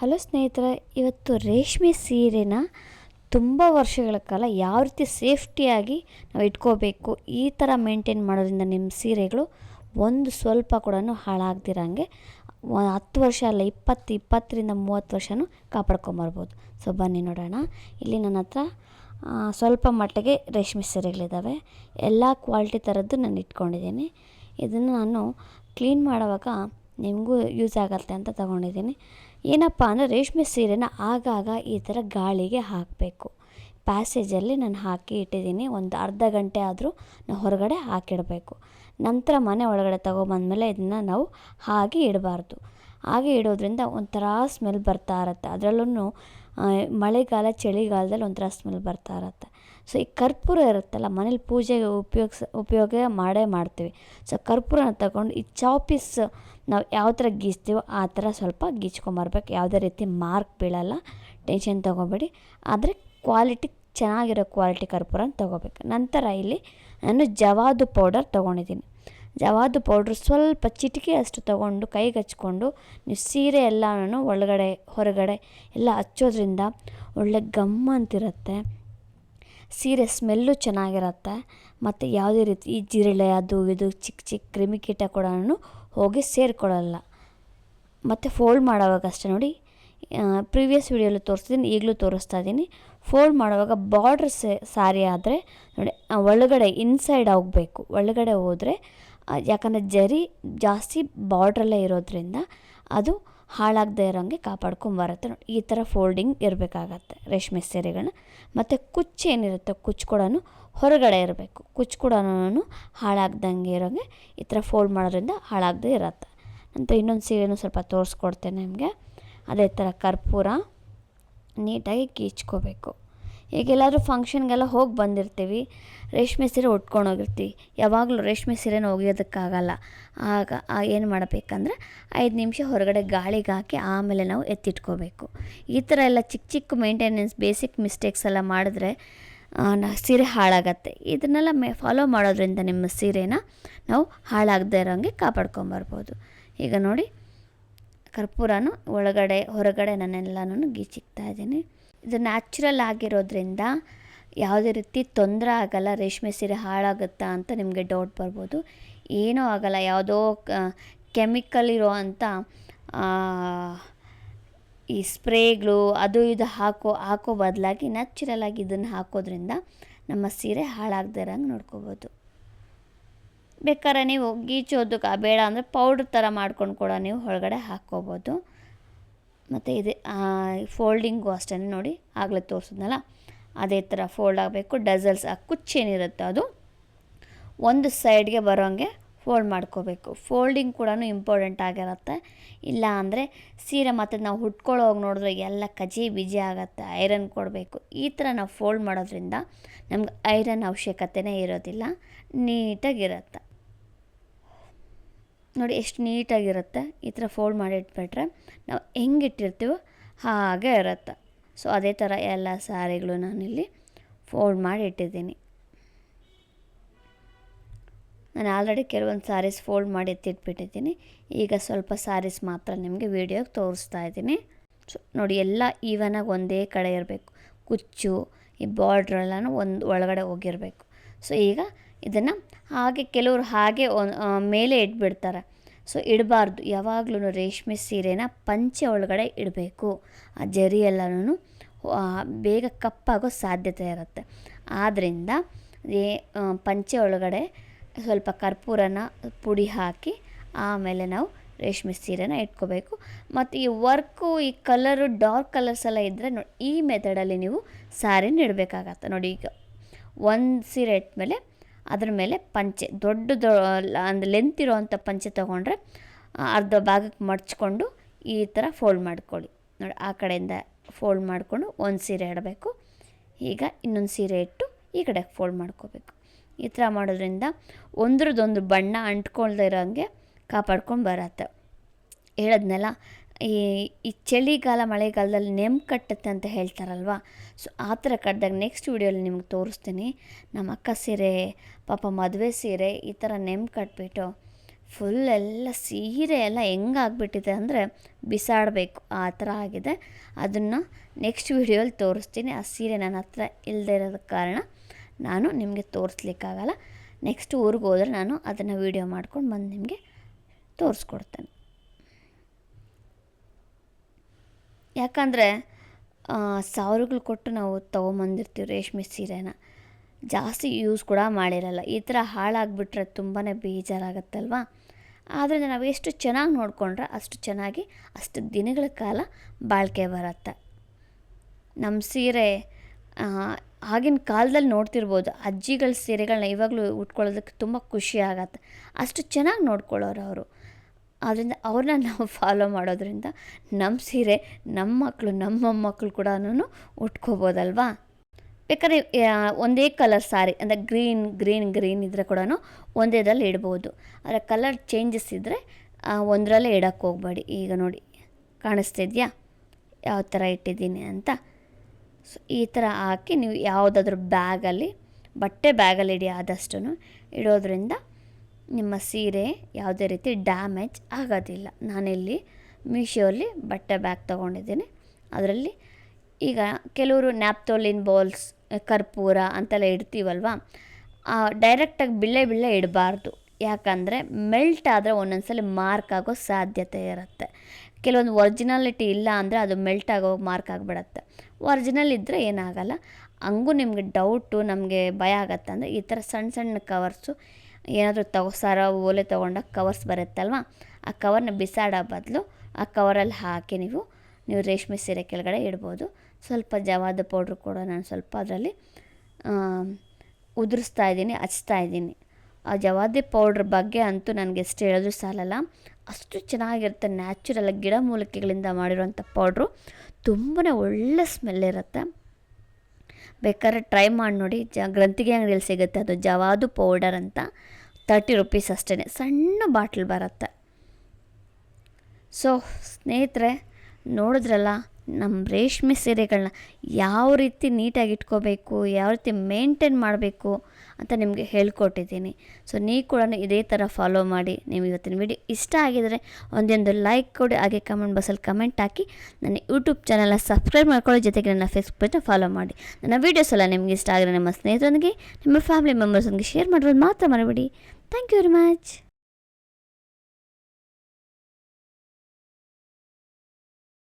Hello ಸ್ನೇಹಿತರೆ, ಇವತ್ತು ರೇಷ್ಮೆ ಸೀರೆನ ತುಂಬ ವರ್ಷಗಳ ಕಾಲ ಯಾವ ರೀತಿ ಸೇಫ್ಟಿಯಾಗಿ ನಾವು ಇಟ್ಕೋಬೇಕು, ಈ ಥರ ಮೇಂಟೈನ್ ಮಾಡೋದ್ರಿಂದ ನಿಮ್ಮ ಸೀರೆಗಳು ಒಂದು ಸ್ವಲ್ಪ ಕೂಡ ಹಾಳಾಗ್ದಿರಂಗೆ ಹತ್ತು ವರ್ಷ ಅಲ್ಲ, ಇಪ್ಪತ್ತು, ಇಪ್ಪತ್ತರಿಂದ ಮೂವತ್ತು ವರ್ಷನೂ ಕಾಪಾಡ್ಕೊಂಬರ್ಬೋದು. ಸೊ ಬನ್ನಿ ನೋಡೋಣ. ಇಲ್ಲಿ ನನ್ನ ಹತ್ರ ಸ್ವಲ್ಪ ಮಟ್ಟಿಗೆ ರೇಷ್ಮೆ ಸೀರೆಗಳಿದ್ದಾವೆ. ಎಲ್ಲ ಕ್ವಾಲಿಟಿ ಥರದ್ದು ನಾನು ಇಟ್ಕೊಂಡಿದ್ದೀನಿ. ಇದನ್ನು ನಾನು ಕ್ಲೀನ್ ಮಾಡುವಾಗ ನಿಮಗೂ ಯೂಸ್ ಆಗತ್ತೆ ಅಂತ ತಗೊಂಡಿದ್ದೀನಿ. ಏನಪ್ಪ ಅಂದರೆ ರೇಷ್ಮೆ ಸೀರೆನ ಆಗಾಗ ಈ ಥರ ಗಾಳಿಗೆ ಹಾಕಬೇಕು. ಪ್ಯಾಸೇಜಲ್ಲಿ ನಾನು ಹಾಕಿ ಇಟ್ಟಿದ್ದೀನಿ. ಒಂದು ಅರ್ಧ ಗಂಟೆ ಆದರೂ ನಾವು ಹೊರಗಡೆ ಹಾಕಿಡಬೇಕು. ನಂತರ ಮನೆ ಒಳಗಡೆ ತೊಗೊಬಂದ್ಮೇಲೆ ಇದನ್ನು ನಾವು ಹಾಗೆ ಇಡಬಾರ್ದು. ಹಾಗೆ ಇಡೋದ್ರಿಂದ ಒಂಥರ ಸ್ಮೆಲ್ ಬರ್ತಾ ಇರುತ್ತೆ. ಅದರಲ್ಲೂ ಮಳೆಗಾಲ, ಚಳಿಗಾಲದಲ್ಲಿ ಒಂಥರ ಸ್ಮೆಲ್ ಬರ್ತಾ ಇರುತ್ತೆ. ಸೊ ಈ ಕರ್ಪೂರ ಇರುತ್ತಲ್ಲ, ಮನೇಲಿ ಪೂಜೆಗೆ ಉಪಯೋಗಿಸ, ಉಪಯೋಗ ಮಾಡೇ ಮಾಡ್ತೀವಿ. ಸೊ ಕರ್ಪೂರನ ತಗೊಂಡು ಈ ಚಾಪೀಸ್ ನಾವು ಯಾವ ಥರ ಗೀಚ್ತೀವೋ ಆ ಥರ ಸ್ವಲ್ಪ ಗೀಚ್ಕೊಂಬರ್ಬೇಕು ಯಾವುದೇ ರೀತಿ ಮಾರ್ಕ್ ಬೀಳಲ್ಲ, ಟೆನ್ಷನ್ ತೊಗೊಬೇಡಿ. ಆದರೆ ಕ್ವಾಲಿಟಿ ಚೆನ್ನಾಗಿರೋ ಕ್ವಾಲಿಟಿ ಕರ್ಪೂರನ ತೊಗೋಬೇಕು. ನಂತರ ಇಲ್ಲಿ ನಾನು ಜವಾದು ಪೌಡರ್ ತೊಗೊಂಡಿದ್ದೀನಿ. ಜವಾದು ಪೌಡ್ರ್ ಸ್ವಲ್ಪ ಚಿಟಿಕೆ ಅಷ್ಟು ತೊಗೊಂಡು ಕೈಗೆ ಹಚ್ಕೊಂಡು ನೀವು ಸೀರೆ ಎಲ್ಲನೂ ಒಳಗಡೆ, ಹೊರಗಡೆ ಎಲ್ಲ ಹಚ್ಚೋದ್ರಿಂದ ಒಳ್ಳೆ ಗಮ್ ಅಂತಿರುತ್ತೆ. ಸೀರೆ ಸ್ಮೆಲ್ಲು ಚೆನ್ನಾಗಿರುತ್ತೆ. ಮತ್ತು ಯಾವುದೇ ರೀತಿ ಈ ಜಿರಳೆ ಅದು ಇದು ಚಿಕ್ಕ ಚಿಕ್ಕ ಕ್ರಿಮಿಕೀಟ ಕೂಡ ಹೋಗಿ ಸೇರಿಕೊಳ್ಳಲ್ಲ. ಮತ್ತು ಫೋಲ್ಡ್ ಮಾಡೋವಾಗ ಅಷ್ಟೇ ನೋಡಿ ಪ್ರೀವಿಯಸ್ ವೀಡಿಯೋಲ್ಲಿ ತೋರಿಸ್ತೀನಿ ಈಗಲೂ ತೋರಿಸ್ತಾ ಇದ್ದೀನಿ. ಫೋಲ್ಡ್ ಮಾಡುವಾಗ ಬಾರ್ಡ್ರ್ ಸಾರಿ ಆದರೆ ನೋಡಿ ಒಳಗಡೆ ಇನ್ಸೈಡ್ ಹೋಗಬೇಕು. ಒಳಗಡೆ ಹೋದರೆ ಯಾಕಂದರೆ ಜರಿ ಜಾಸ್ತಿ ಬಾರ್ಡ್ರಲ್ಲೇ ಇರೋದ್ರಿಂದ ಅದು ಹಾಳಾಗದೇ ಇರೋಂಗೆ ಕಾಪಾಡ್ಕೊಂಬರುತ್ತೆ ನೋಡಿ, ಈ ಥರ ಫೋಲ್ಡಿಂಗ್ ಇರಬೇಕಾಗತ್ತೆ ರೇಷ್ಮೆ ಸೀರೆಗಳನ್ನ. ಮತ್ತು ಕುಚ್ಚು ಏನಿರುತ್ತೆ, ಕುಚ್ಚು ಕೂಡ ಹೊರಗಡೆ ಇರಬೇಕು. ಕುಚ್ಚು ಕೂಡ ಹಾಳಾಗ್ದಂಗೆ ಇರೋಂಗೆ ಈ ಥರ ಫೋಲ್ಡ್ ಮಾಡೋದ್ರಿಂದ ಹಾಳಾಗದೇ ಇರತ್ತೆ. ನಂತರ ಇನ್ನೊಂದು ಸೀರೆನೂ ಸ್ವಲ್ಪ ತೋರಿಸ್ಕೊಡ್ತೇನೆ ನಿಮಗೆ. ಅದೇ ಥರ ಕರ್ಪೂರ ನೀಟಾಗಿ ಕೀಚ್ಕೋಬೇಕು. ಈಗೆಲ್ಲಾದರೂ ಫಂಕ್ಷನ್ಗೆಲ್ಲ ಹೋಗಿ ಬಂದಿರ್ತೀವಿ. ರೇಷ್ಮೆ ಸೀರೆ ಉಟ್ಕೊಂಡು ಹೋಗಿರ್ತೀವಿ. ಯಾವಾಗಲೂ ರೇಷ್ಮೆ ಸೀರೆನ ಒಗೆಯೋದಕ್ಕಾಗಲ್ಲ. ಆಗ ಏನು ಮಾಡಬೇಕಂದ್ರೆ ಐದು ನಿಮಿಷ ಹೊರಗಡೆ ಗಾಳಿಗೆ ಹಾಕಿ ಆಮೇಲೆ ನಾವು ಎತ್ತಿಟ್ಕೋಬೇಕು. ಈ ಥರ ಎಲ್ಲ ಚಿಕ್ಕ ಚಿಕ್ಕ ಮೇಂಟೆನೆನ್ಸ್ ಬೇಸಿಕ್ ಮಿಸ್ಟೇಕ್ಸ್ ಎಲ್ಲ ಮಾಡಿದ್ರೆ ಸೀರೆ ಹಾಳಾಗತ್ತೆ. ಇದನ್ನೆಲ್ಲ ಮೇ ಫಾಲೋ ಮಾಡೋದ್ರಿಂದ ನಿಮ್ಮ ಸೀರೆನ ನಾವು ಹಾಳಾಗದೇ ಇರೋಂಗೆ ಕಾಪಾಡ್ಕೊಂಬರ್ಬೋದು. ಈಗ ನೋಡಿ, ಕರ್ಪೂರನು ಒಳಗಡೆ, ಹೊರಗಡೆ ನಾನೆಲ್ಲನೂ ಗೀಚಿಕ್ತಾ ಇದ್ದೀನಿ. ಇದು ನ್ಯಾಚುರಲ್ ಆಗಿರೋದ್ರಿಂದ ಯಾವುದೇ ರೀತಿ ತೊಂದರೆ ಆಗಲ್ಲ, ರೇಷ್ಮೆ ಸೀರೆ ಹಾಳಾಗುತ್ತಾ ಅಂತ ನಿಮಗೆ ಡೌಟ್ ಬರ್ಬೋದು. ಏನೂ ಆಗಲ್ಲ, ಯಾವುದೋ ಕೆಮಿಕಲ್ ಇರೋ ಅಂಥ ಈ ಸ್ಪ್ರೇಗಳು ಅದು ಇದು ಹಾಕೋ ಹಾಕೋ ಬದಲಾಗಿ ನ್ಯಾಚುರಲಾಗಿ ಇದನ್ನು ಹಾಕೋದ್ರಿಂದ ನಮ್ಮ ಸೀರೆ ಹಾಳಾಗದೇ ಇರೋಂಗೆ ನೋಡ್ಕೋಬೋದು. ಬೇಕಾದ್ರೆ ನೀವು ಗೀಚೋದಕ್ಕೆ ಬೇಡ ಅಂದರೆ ಪೌಡ್ರ್ ಥರ ಮಾಡ್ಕೊಂಡು ಕೂಡ ನೀವು ಹೊರಗಡೆ ಹಾಕ್ಕೋಬೋದು. ಮತ್ತು ಇದು ಫೋಲ್ಡಿಂಗು ಅಷ್ಟೇ ನೋಡಿ ಆಗಲೇ ತೋರಿಸಿದ್ನಲ್ಲ? ಅದೇ ಥರ ಫೋಲ್ಡ್ ಆಗಬೇಕು ಡಜಲ್ಸ್ ಆ ಕುಚ್ಚೇನಿರುತ್ತೆ ಅದು. ಒಂದು ಸೈಡ್ಗೆ ಬರೋಂಗೆ ಫೋಲ್ಡ್ ಮಾಡ್ಕೋಬೇಕು. ಫೋಲ್ಡಿಂಗ್ ಕೂಡ ಇಂಪಾರ್ಟೆಂಟ್ ಆಗಿರುತ್ತೆ. ಇಲ್ಲ ಅಂದರೆ ಸೀರೆ ಮತ್ತು ನಾವು ಹುಟ್ಕೊಳ್ಳೋ ಹೋಗಿ ನೋಡಿದ್ರೆ ಎಲ್ಲ ಕಜಿ ಬಿಜಿ ಆಗುತ್ತೆ. ಐರನ್ ಕೊಡಬೇಕು. ಈ ಥರ ನಾವು ಫೋಲ್ಡ್ ಮಾಡೋದ್ರಿಂದ ನಮ್ಗೆ ಐರನ್ ಅವಶ್ಯಕತೆನೇ ಇರೋದಿಲ್ಲ. ನೀಟಾಗಿರುತ್ತೆ. ನೋಡಿ ಎಷ್ಟು ನೀಟಾಗಿರುತ್ತೆ. ಈ ಥರ ಫೋಲ್ಡ್ ಮಾಡಿ ಇಟ್ಬಿಟ್ರೆ ನಾವು ಹೆಂಗೆ ಇಟ್ಟಿರ್ತೀವೋ ಹಾಗೆ ಇರುತ್ತೆ. ಸೊ ಅದೇ ಥರ ಎಲ್ಲ ಸ್ಯಾರಿಗಳು ನಾನಿಲ್ಲಿ ಫೋಲ್ಡ್ ಮಾಡಿ ಇಟ್ಟಿದ್ದೀನಿ. ನಾನು ಆಲ್ರೆಡಿ ಕೆಲವೊಂದು ಸ್ಯಾರೀಸ್ ಫೋಲ್ಡ್ ಮಾಡಿ ಎತ್ತಿಟ್ಬಿಟ್ಟಿದ್ದೀನಿ. ಈಗ ಸ್ವಲ್ಪ ಸ್ಯಾರೀಸ್ ಮಾತ್ರ ನಿಮಗೆ ವೀಡಿಯೋಗೆ ತೋರಿಸ್ತಾ ಇದ್ದೀನಿ. ಸೊ, ನೋಡಿ, ಎಲ್ಲ ಈವನಾಗಿ ಒಂದೇ ಕಡೆ ಇರಬೇಕು. ಕುಚ್ಚು, ಈ ಬಾರ್ಡ್ರೆಲ್ಲನೂ ಒಂದು ಒಳಗಡೆ ಹೋಗಿರಬೇಕು. ಸೊ, ಈಗ ಇದನ್ನು ಹಾಗೆ ಕೆಲವರು ಹಾಗೆ ಮೇಲೆ ಇಟ್ಬಿಡ್ತಾರೆ. ಸೊ, ಇಡಬಾರ್ದು. ಯಾವಾಗಲೂ ರೇಷ್ಮೆ ಸೀರೆನ ಪಂಚೆ ಒಳಗಡೆ ಇಡಬೇಕು. ಆ ಜರಿ ಎಲ್ಲನೂ ಬೇಗ ಕಪ್ಪಾಗೋ ಸಾಧ್ಯತೆ ಇರುತ್ತೆ. ಆದ್ದರಿಂದ ಏ ಪಂಚೆ ಒಳಗಡೆ ಸ್ವಲ್ಪ ಕರ್ಪೂರನ ಪುಡಿ ಹಾಕಿ ಆಮೇಲೆ ನಾವು ರೇಷ್ಮೆ ಸೀರೆನ ಇಟ್ಕೋಬೇಕು. ಮತ್ತು ಈ ವರ್ಕು, ಈ ಕಲರು, ಡಾರ್ಕ್ ಕಲರ್ಸ್ ಎಲ್ಲ ಇದ್ದರೆ ನೋಡಿ ಈ ಮೆಥಡಲ್ಲಿ ನೀವು ಸ್ಯಾರಿನ ಇಡಬೇಕಾಗತ್ತೆ ನೋಡಿ ಈಗ ಒಂದು ಸೀರೆ ಇಟ್ಮೇಲೆ ಅದ್ರ ಮೇಲೆ ಪಂಚೆ, ದೊಡ್ಡ ಅಂದರೆ ಲೆಂತ್ ಇರೋವಂಥ ಪಂಚೆ ತೊಗೊಂಡ್ರೆ ಅರ್ಧ ಭಾಗಕ್ಕೆ ಮಡ್ಚ್ಕೊಂಡು ಈ ಥರ ಫೋಲ್ಡ್ ಮಾಡ್ಕೊಳ್ಳಿ. ನೋಡಿ, ಆ ಕಡೆಯಿಂದ ಫೋಲ್ಡ್ ಮಾಡಿಕೊಂಡು ಒಂದು ಸೀರೆ ಇಡಬೇಕು. ಈಗ ಇನ್ನೊಂದು ಸೀರೆ ಇಟ್ಟು ಈ ಕಡೆ ಫೋಲ್ಡ್ ಮಾಡ್ಕೋಬೇಕು. ಈ ಥರ ಮಾಡೋದ್ರಿಂದ ಒಂದ್ರದ್ದೊಂದು ಬಣ್ಣ ಅಂಟ್ಕೊಳ್ದೇ ಇರೋಂಗೆ ಕಾಪಾಡ್ಕೊಂಡು ಬರತ್ತೆ. ಹೇಳದ್ನಲ್ಲ, ಈ ಈ ಚಳಿಗಾಲ, ಮಳೆಗಾಲದಲ್ಲಿ ನೆಮ್ ಕಟ್ಟುತ್ತೆ ಅಂತ ಹೇಳ್ತಾರಲ್ವ? ಸೊ ಆ ಥರ ಕಟ್ಟಿದಾಗ ನೆಕ್ಸ್ಟ್ ವೀಡಿಯೋಲಿ ನಿಮ್ಗೆ ತೋರಿಸ್ತೀನಿ. ನಮ್ಮ ಅಕ್ಕ ಸೀರೆ, ಪಾಪ ಮದುವೆ ಸೀರೆ ಈ ಥರ ನೆಮ್ ಕಟ್ಬಿಟ್ಟು ಫುಲ್ ಎಲ್ಲ ಸೀರೆ ಎಲ್ಲ ಹೆಂಗಾಗ್ಬಿಟ್ಟಿದೆ ಅಂದರೆ ಬಿಸಾಡಬೇಕು. ಆ ಥರ ಆಗಿದೆ. ಅದನ್ನು ನೆಕ್ಸ್ಟ್ ವೀಡಿಯೋಲಿ ತೋರಿಸ್ತೀನಿ. ಆ ಸೀರೆ ನನ್ನ ಹತ್ರ ಇಲ್ಲದೆ ಇರೋದಕ್ಕೆ ಕಾರಣ ನಾನು ನಿಮಗೆ ತೋರಿಸ್ಲಿಕ್ಕಾಗಲ್ಲ. ನೆಕ್ಸ್ಟ್ ಊರಿಗೆ ಹೋದರೆ ನಾನು ಅದನ್ನು ವೀಡಿಯೋ ಮಾಡ್ಕೊಂಡು ಬಂದು ನಿಮಗೆ ತೋರಿಸ್ಕೊಡ್ತೇನೆ. ಯಾಕಂದರೆ ಸಾವಿರಗಳು ಕೊಟ್ಟು ನಾವು ತೊಗೊಂಬಂದಿರ್ತೀವಿ ರೇಷ್ಮೆ ಸೀರೆನ. ಜಾಸ್ತಿ ಯೂಸ್ ಕೂಡ ಮಾಡಿರಲ್ಲ. ಈ ಥರ ಹಾಳಾಗಿಬಿಟ್ರೆ ತುಂಬಾ ಬೇಜಾರಾಗತ್ತಲ್ವ? ಆದ್ದರಿಂದ ನಾವು ಎಷ್ಟು ಚೆನ್ನಾಗಿ ನೋಡಿಕೊಂಡ್ರೆ ಅಷ್ಟು ಚೆನ್ನಾಗಿ, ಅಷ್ಟು ದಿನಗಳ ಕಾಲ ಬಾಳಿಕೆ ಬರುತ್ತೆ. ನಮ್ಮ ಸೀರೆ ಆಗಿನ ಕಾಲದಲ್ಲಿ ನೋಡ್ತಿರ್ಬೋದು, ಅಜ್ಜಿಗಳ ಸೀರೆಗಳನ್ನ ಇವಾಗಲೂ ಉಟ್ಕೊಳ್ಳೋದಕ್ಕೆ ತುಂಬ ಖುಷಿ ಆಗತ್ತೆ. ಅಷ್ಟು ಚೆನ್ನಾಗಿ ನೋಡ್ಕೊಳ್ಳೋರು ಅವರು. ಆದ್ದರಿಂದ ಅವ್ರನ್ನ ನಾವು ಫಾಲೋ ಮಾಡೋದ್ರಿಂದ ನಮ್ಮ ಸೀರೆ ನಮ್ಮ ಮಕ್ಕಳು ನಮ್ಮ ಮೊಮ್ಮಕ್ಕಳು ಕೂಡ ಉಟ್ಕೋಬೋದಲ್ವಾ? ಬೇಕಾದ್ರೆ ಒಂದೇ ಕಲರ್ ಸಾರಿ ಅಂದರೆ ಗ್ರೀನ್ ಗ್ರೀನ್ ಗ್ರೀನ್ ಇದ್ದರೆ ಕೂಡ ಒಂದೇದಲ್ಲಿ ಇಡ್ಬೋದು. ಆದರೆ ಕಲರ್ ಚೇಂಜಸ್ ಇದ್ದರೆ ಒಂದರಲ್ಲೇ ಇಡೋಕ್ಕೆ ಹೋಗಬೇಡಿ. ಈಗ ನೋಡಿ, ಕಾಣಿಸ್ತಿದ್ಯಾ? ಯಾವ ಥರ ಇಟ್ಟಿದ್ದೀನಿ ಅಂತ. ಸೊ ಈ ಥರ ಹಾಕಿ ನೀವು ಯಾವುದಾದ್ರೂ ಬ್ಯಾಗಲ್ಲಿ ಬಟ್ಟೆ ಬ್ಯಾಗಲ್ಲಿ ಇಡಿ ಆದಷ್ಟು ಇಡೋದ್ರಿಂದ ನಿಮ್ಮ ಸೀರೆ ಯಾವುದೇ ರೀತಿ ಡ್ಯಾಮೇಜ್ ಆಗೋದಿಲ್ಲ. ನಾನಿಲ್ಲಿ ಮೀಶೋಲ್ಲಿ ಬಟ್ಟೆ ಬ್ಯಾಗ್ ತೊಗೊಂಡಿದ್ದೀನಿ. ಅದರಲ್ಲಿ ಈಗ ಕೆಲವರು ನ್ಯಾಪ್ತೋಲಿನ್ ಬಾಲ್ಸ್ ಕರ್ಪೂರ ಅಂತೆಲ್ಲ ಇಡ್ತೀವಲ್ವ? ಡೈರೆಕ್ಟಾಗಿ ಬಿಳೆ ಬಿಳೆ ಇಡಬಾರ್ದು. ಯಾಕಂದರೆ ಮೆಲ್ಟ್ ಆದರೆ ಒಂದೊಂದ್ಸಲ ಮಾರ್ಕ್ ಆಗೋ ಸಾಧ್ಯತೆ ಇರುತ್ತೆ. ಕೆಲವೊಂದು ಒರ್ಜಿನಾಲಿಟಿ ಇಲ್ಲ ಅಂದರೆ ಅದು ಮೆಲ್ಟ್ ಆಗೋ ಮಾರ್ಕ್ ಆಗಿಬಿಡತ್ತೆ. ಒರ್ಜಿನಲ್ ಇದ್ದರೆ ಏನಾಗಲ್ಲ. ಹಂಗೂ ನಿಮಗೆ ಡೌಟು ನಮಗೆ ಭಯ ಆಗತ್ತೆ ಅಂದರೆ ಈ ಥರ ಸಣ್ಣ ಸಣ್ಣ ಕವರ್ಸು ಏನಾದರೂ ತಗೋ ಸರ ಓಲೆ ತೊಗೊಂಡಾಗ ಕವರ್ಸ್ ಬರುತ್ತಲ್ವ? ಆ ಕವರ್ನ ಬಿಸಾಡೋ ಬದಲು ಆ ಕವರಲ್ಲಿ ಹಾಕಿ ನೀವು ನೀವು ರೇಷ್ಮೆ ಸೀರೆ ಕೆಳಗಡೆ ಇಡ್ಬೋದು. ಸ್ವಲ್ಪ ಜವಾದ ಪೌಡ್ರ್ ಕೂಡ ನಾನು ಸ್ವಲ್ಪ ಅದರಲ್ಲಿ ಉದುರಿಸ್ತಾ ಇದ್ದೀನಿ, ಹಚ್ತಾ ಇದ್ದೀನಿ. ಆ ಜವಾದಿ ಪೌಡ್ರ್ ಬಗ್ಗೆ ಅಂತೂ ನನಗೆ ಎಷ್ಟು ಹೇಳಿದ್ರೂ ಸಾಲಲ್ಲ. ಅಷ್ಟು ಚೆನ್ನಾಗಿರುತ್ತೆ, ನ್ಯಾಚುರಲ್ ಗಿಡ ಮೂಲಿಕೆಗಳಿಂದ ಮಾಡಿರುವಂಥ ಪೌಡ್ರು. ತುಂಬಾ ಒಳ್ಳೆ ಸ್ಮೆಲ್ ಇರುತ್ತೆ. ಬೇಕಾದ್ರೆ ಟ್ರೈ ಮಾಡಿ ನೋಡಿ, ಜ, ಗ್ರಂಥಿಗೆ ಅಂಗಡಿಯಲ್ಲಿ ಸಿಗುತ್ತೆ ಅದು, ಜವಾದು ಪೌಡರ್ ಅಂತ. ತರ್ಟಿ ರುಪೀಸ್ ಅಷ್ಟೇ ಸಣ್ಣ ಬಾಟ್ಲ್ ಬರುತ್ತೆ. ಸೊ, ಸ್ನೇಹಿತರೆ, ನೋಡಿದ್ರಲ್ಲ ನಮ್ಮ ರೇಷ್ಮೆ ಸೀರೆಗಳನ್ನ ಯಾವ ರೀತಿ ನೀಟಾಗಿ ಇಟ್ಕೋಬೇಕು, ಯಾವ ರೀತಿ ಮೇಂಟೈನ್ ಮಾಡಬೇಕು ಅಂತ ನಿಮಗೆ ಹೇಳ್ಕೊಟ್ಟಿದ್ದೀನಿ. ಸೊ, ನೀವು ಕೂಡ ಇದೇ ಥರ ಫಾಲೋ ಮಾಡಿ ನೀವು ಇವತ್ತಿನ ವಿಡಿಯೋ ಇಷ್ಟ ಆಗಿದರೆ ಒಂದೊಂದು ಲೈಕ್ ಕೊಡಿ, ಹಾಗೆ ಕಮೆಂಟ್ ಬಾಕ್ಸಲ್ಲಿ ಕಮೆಂಟ್ ಹಾಕಿ. ನನ್ನ ಯೂಟ್ಯೂಬ್ ಚಾನಲ್ನ ಸಬ್ಸ್ಕ್ರೈಬ್ ಮಾಡ್ಕೊಳ್ಳೋ, ಜೊತೆಗೆ ನನ್ನ ಫೇಸ್ಬುಕ್ ಪೇಜ್ನ ಫಾಲೋ ಮಾಡಿ. ನನ್ನ ವೀಡಿಯೋಸ್ ಎಲ್ಲ ನಿಮಗೆ ಇಷ್ಟ ಆಗಿರೋ ನಿಮ್ಮ ಸ್ನೇಹಿತರೊಂದಿಗೆ, ನಿಮ್ಮ ಫ್ಯಾಮಿಲಿ ಮೆಂಬರ್ಸೊಂದಿಗೆ ಶೇರ್ ಮಾಡೋದು ಮಾತ್ರ ಮರಬೇಡಿ. Thank you very much.